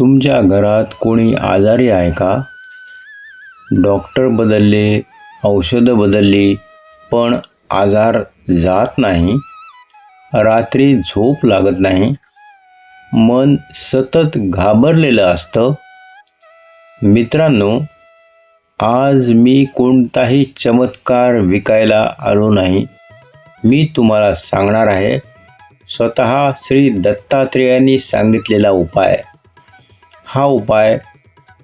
तुमच्या घरात कोणी आजारी आहे का? डॉक्टर बदलले औषधं बदलली पण आजार जात नाही? रात्री झोप लागत नाही? मन सतत घाबरलेलं असतं? मित्रांनो आज मी कोणताही चमत्कार विकायला आलो नाही. मी तुम्हाला सांगणार आहे स्वतः श्री दत्तात्रेयांनी सांगितलेला उपाय. हा उपाय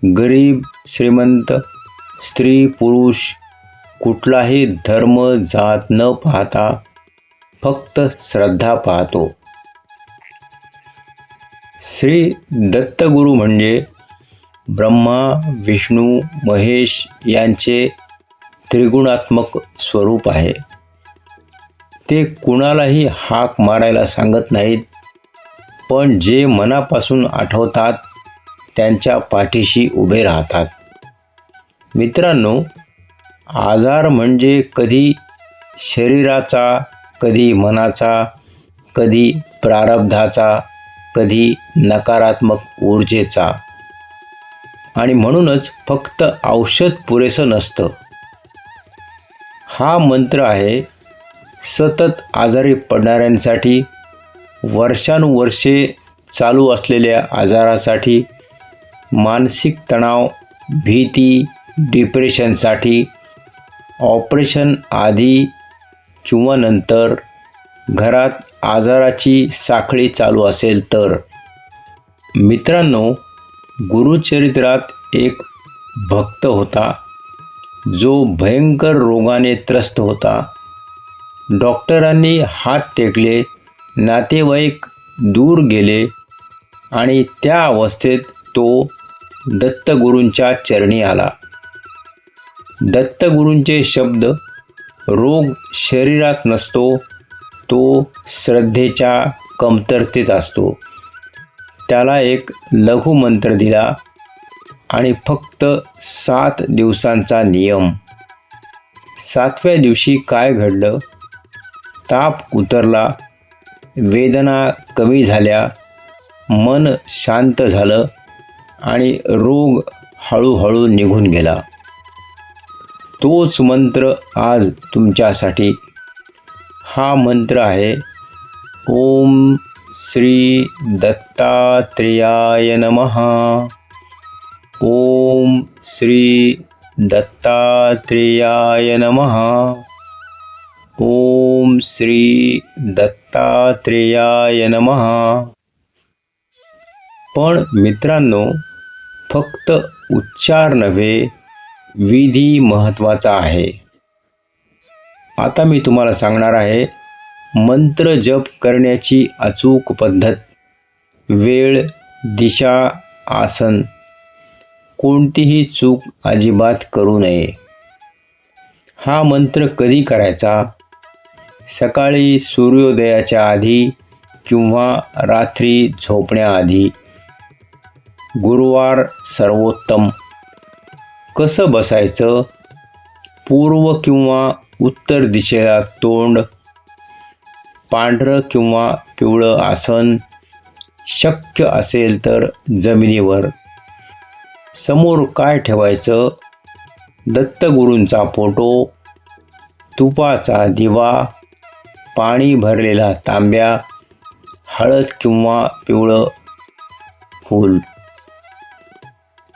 गरीब श्रीमंत स्त्री पुरुष कुठलाही धर्म जात न पाहता फक्त श्रद्धा पाहतो. श्री दत्तगुरू म्हणजे ब्रह्मा विष्णू महेश यांचे त्रिगुणात्मक स्वरूप आहे. ते कुणालाही हाक मारायला सांगत नाहीत पण जे मनापासून आठवतात त्यांच्या पाठीशी उभे राहतात. मित्रांनो आजार म्हणजे कधी शरीराचा कधी मनाचा कधी प्रारब्धाचा कधी नकारात्मक ऊर्जेचा. आणि म्हणूनच फक्त औषध पुरेसं नसतं. हा मंत्र आहे सतत आजारी पडणाऱ्यांसाठी वर्षानुवर्षे चालू असलेल्या आजारासाठी मानसिक तणाव भीती डिप्रेशनसाठी ऑपरेशन आधी किंवा नंतर घरात आजाराची साखळी चालू असेल तर. मित्रांनो गुरुचरित्रात एक भक्त होता जो भयंकर रोगाने त्रस्त होता. डॉक्टरांनी हात टेकले नातेवाईक दूर गेले आणि त्या अवस्थेत तो दत्तगुरूंच्या चरणी आला. दत्तगुरूंचे शब्द रोग शरीरात नसतो तो श्रद्धेच्या कमतरतेत असतो. त्याला एक लघु मंत्र दिला आणि फक्त सात दिवसांचा नियम. सातव्या दिवशी काय घडलं? ताप उतरला वेदना कमी झाल्या मन शांत झालं आणि रोग हळूहळू निघून गेला. तोच मंत्र आज तुमच्यासाठी. हा मंत्र आहे ओम श्री दत्तात्रेयाय नमहा ओम श्री दत्तात्रेयाय नमहा ओम श्री दत्तात्रेयाय नमः. पण मित्रांनो फक्त उच्चार नव्हे विधी महत्त्वाचा आहे. आता मी तुम्हाला सांगणार आहे मंत्र जप करण्याची अचूक पद्धत. वेळ दिशा आसन. कोणतीही चूक अजिबात करू नये. हा मंत्र कधी करायचा? सकाळी सूर्योदयाच्या आधी किंवा रात्री झोपण्याआधी? गुरुवार सर्वोत्तम. कसं बसायचं? पूर्व किंवा उत्तर दिशेला तोंड पांढरं किंवा पिवळं आसन शक्य असेल तर जमिनीवर. समोर काय ठेवायचं? दत्तगुरूंचा फोटो तुपाचा दिवा पाणी भरलेला तांब्या हळद किंवा पिवळं फूल.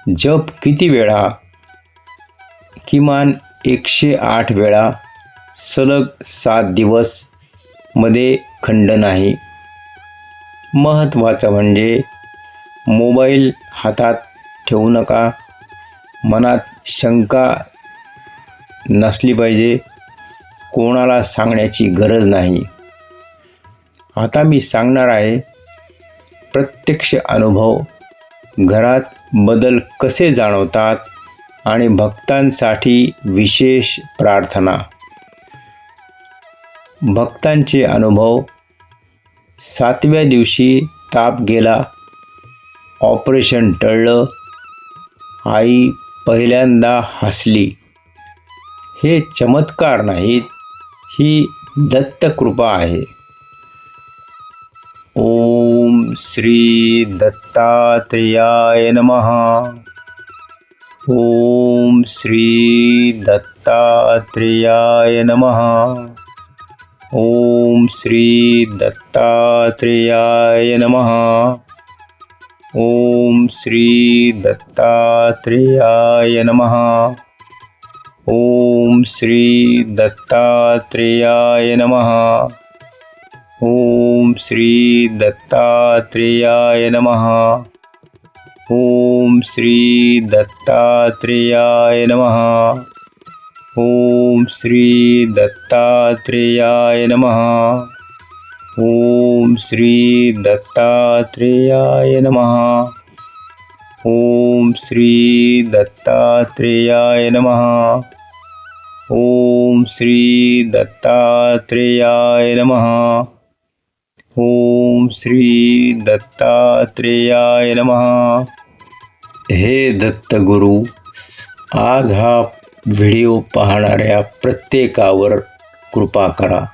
जप किती वेळा? किमान एकशे आठ वेळा. सलग सात दिवसमध्ये खंड नाही. महत्त्वाचं म्हणजे मोबाईल हातात ठेवू नका. मनात शंका नसली पाहिजे. कोणाला सांगण्याची गरज नाही. आता मी सांगणार आहे प्रत्यक्ष अनुभव. घरात बदल कसे जाणवतात आणि भक्तांसाठी विशेष प्रार्थना. भक्तांचे अनुभव सातव्या दिवशी ताप गेला ऑपरेशन टळलं आई पहिल्यांदा हसली. हे चमत्कार नाहीत ही दत्तकृपा आहे. ओ ॐ श्रीदत्तात्रेयाय नमः। ॐ श्रीदत्तात्रेयाय नमः। ॐ श्रीदत्तात्रेयाय नमः। ॐ श्रीदत्तात्रेयाय नमः। ॐ श्रीदत्तात्रेयाय नमः। ओम श्री दत्तात्रेयाय नमः। ओम श्री दत्तात्रेयाय नमः। ओम श्री दत्तात्रेयाय नमः। ओम श्री दत्तात्रेयाय नमः। ओम श्री दत्तात्रेयाय नमः। ओम श्री दत्तात्रेयाय नमः। ओम श्री दत्तात्रेयाय नमः। हे दत्तगुरु आज हा व्हिडिओ पाहणाऱ्या प्रत्येकावर कृपा करा.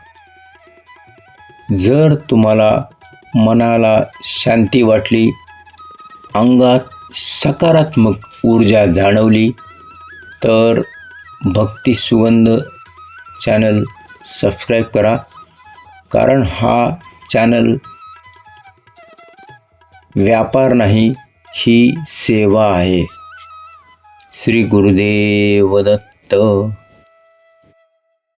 जर तुम्हाला मनाला शांती वाटली अंगात सकारात्मक ऊर्जा जाणवली तर भक्ती सुगंध चॅनल सबस्क्राईब करा. कारण हा चॅनल व्यापार नाही ही सेवा आहे. श्री गुरुदेव दत्त